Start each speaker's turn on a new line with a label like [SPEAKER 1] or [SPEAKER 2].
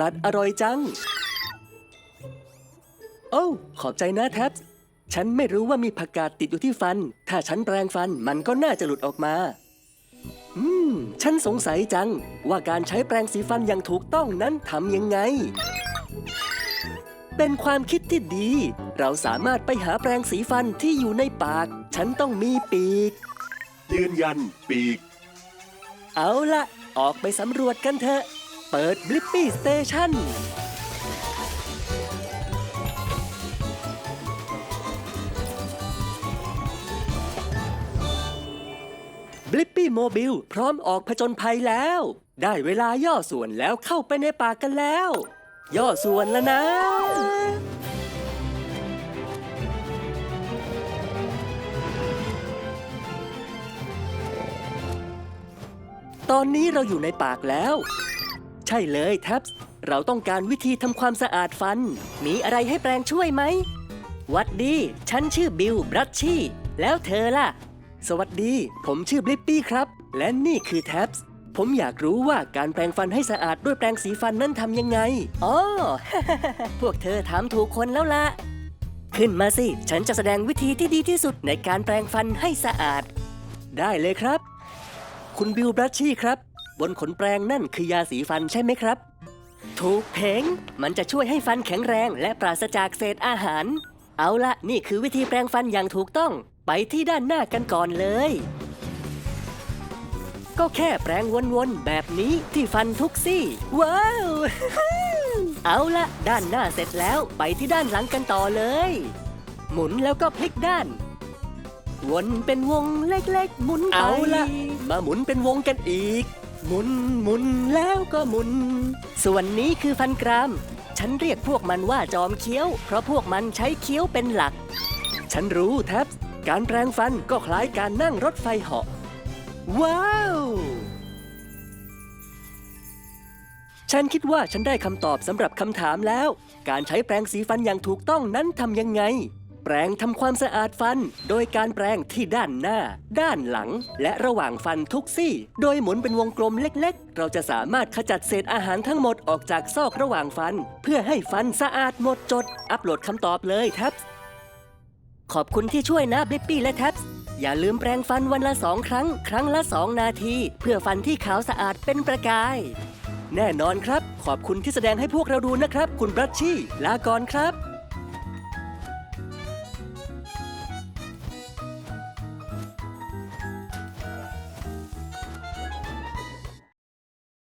[SPEAKER 1] ลัดอร่อยจัง โอ้วขอบใจนะแท็บฉันไม่รู้ว่ามีผักกาดติดอยู่ที่ฟัน ถ้าฉันแปรงฟันมันก็น่าจะหลุดออกมา อืม ฉันสงสัยจัง ว่าการใช้แปรงสีฟันอย่างถูกต้องนั้นทำยังไง เป็นความคิดที่ดี เราสามารถไปหาแปรงสีฟันที่อยู่ในปาก ฉันต้องมีปีก
[SPEAKER 2] ยืนยันปีก
[SPEAKER 1] เอาละออกไปสำรวจกันเถอะ เปิดบลิปปี้สเตชันบลิปปี้โมบิลพร้อมออกผจญภัยแล้ว ได้เวลาย่อส่วนแล้วเข้าไปในป่ากันแล้ว ย่อส่วนแล้วนะตอนนี้เราอยู่ในปากแล้ว ช่เลยแท็บสเราต้องการวิธีทำความสะอาดฟัน มีอะไรให้แปลงช่วยไหม วัดดี ฉันชื่อบิลบรัชชี่ แล้วเธอล่ะ สวัสดี ผมชื่อบลิปปี้ครับ และนี่คือแท็บสผมอยากรู้ว่าการแปรงฟันให้สะอาดด้วยแปรงสีฟันนั้นทำยังไง อ๋อ พวกเธอถามถูกคนแล้วล่ะ ขึ้นมาสิ ฉันจะแสดงวิธีที่ดีที่สุดในการแปรงฟันให้สะอาด ได้เลยครับ คุณบิลบรัชชี่ครับ บนขนแปรงนั่นคือยาสีฟันใช่ไหมครับ ถูกเพงมันจะช่วยให้ฟันแข็งแรงและปราศจากเศษอาหาร เอาละนี่คือวิธีแปรงฟันอย่างถูกต้อง ไปที่ด้านหน้ากันก่อนเลย ก็แค่แปรงวนๆแบบนี้ที่ฟันทุกซี่ ว้าว เอาละด้านหน้าเสร็จแล้วไปที่ด้านหลังกันต่อเลย หมุนแล้วก็พลิกด้านวนเป็นวงเล็กๆ หมุนไป
[SPEAKER 3] เอาละ
[SPEAKER 1] มาหมุนเป็นวงกันอีก หมุนหมุนแล้วก็หมุน ส่วนนี้คือฟันกราม ฉันเรียกพวกมันว่าจอมเคี้ยว เพราะพวกมันใช้เคี้ยวเป็นหลัก ฉันรู้แท็บการแปรงฟันก็คล้ายการนั่งรถไฟเหาะ ว้าว ฉันคิดว่าฉันได้คำตอบสำหรับคำถามแล้ว การใช้แปรงสีฟันอย่างถูกต้องนั้นทำยังไง แปรงทำความสะอาดฟัน โดยการแปรงที่ด้านหน้า ด้านหลัง และระหว่างฟันทุกซี่ โดยหมุนเป็นวงกลมเล็ก ๆ เราจะสามารถขจัดเศษอาหารทั้งหมดออกจากซอกระหว่างฟัน เพื่อให้ฟันสะอาดหมดจด อัปโหลดคำตอบเลยแท็บขอบคุณที่ช่วยนะบลิปปี้และแท็บอย่าลืมแปรงฟันวันละสองครั้ง ครั้งละสองนาที เพื่อฟันที่ขาวสะอาดเป็นประกาย แน่นอนครับ ขอบคุณที่แสดงให้พวกเราดูนะครับ คุณบรัชชี่ ลาก่อนครับ